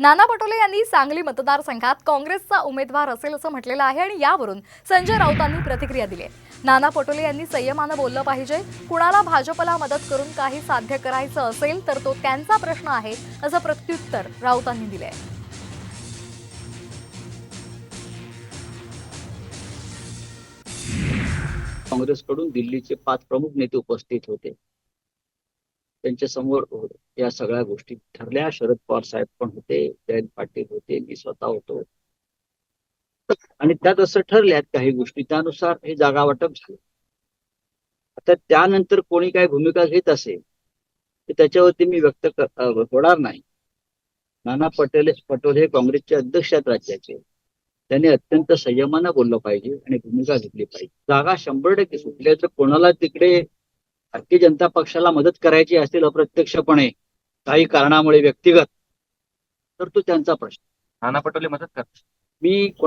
नाना पटोले यांनी सांगली मतदारसंघात काँग्रेसचा उमेदवार असेल असं म्हटलेलं आहे आणि यावरून संजय राऊतांनी प्रतिक्रिया दिली आहे. नाना पटोले यांनी संयमानं बोललं पाहिजे. कुणाला भाजपला मदत करून काही साध्य करायचं असेल तर तो त्यांचा प्रश्न आहे असं प्रत्युत्तर राऊतांनी दिले काँग्रेसकडून दिल्लीचे पाच प्रमुख नेते उपस्थित होते. त्यांच्यासमोर या सगळ्या गोष्टी ठरल्या. शरद पवार साहेब पण होते जयंत पाटील होते मी स्वतः होतो. आणि त्यात असं ठरल्यात काही गोष्टी. त्यानुसार हे जागा वाटप झालं. आता त्यानंतर कोणी काय भूमिका घेत असेल तर त्याच्यावरती मी व्यक्त होणार नाही. नाना पटेल पटोल हे काँग्रेसचे अध्यक्ष आहेत राज्याचे. त्यांनी अत्यंत संयमानं बोललं पाहिजे आणि भूमिका घेतली पाहिजे. जागा शंभर टक्के सुटल्या तर कोणाला तिकडे भारतीय जनता पक्षाला मदत करायची असेल अप्रत्यक्षपणे काही कारणामुळे व्यक्तिगत तर तो त्यांचा प्रश्न. नाना पटोले मदत करतात मी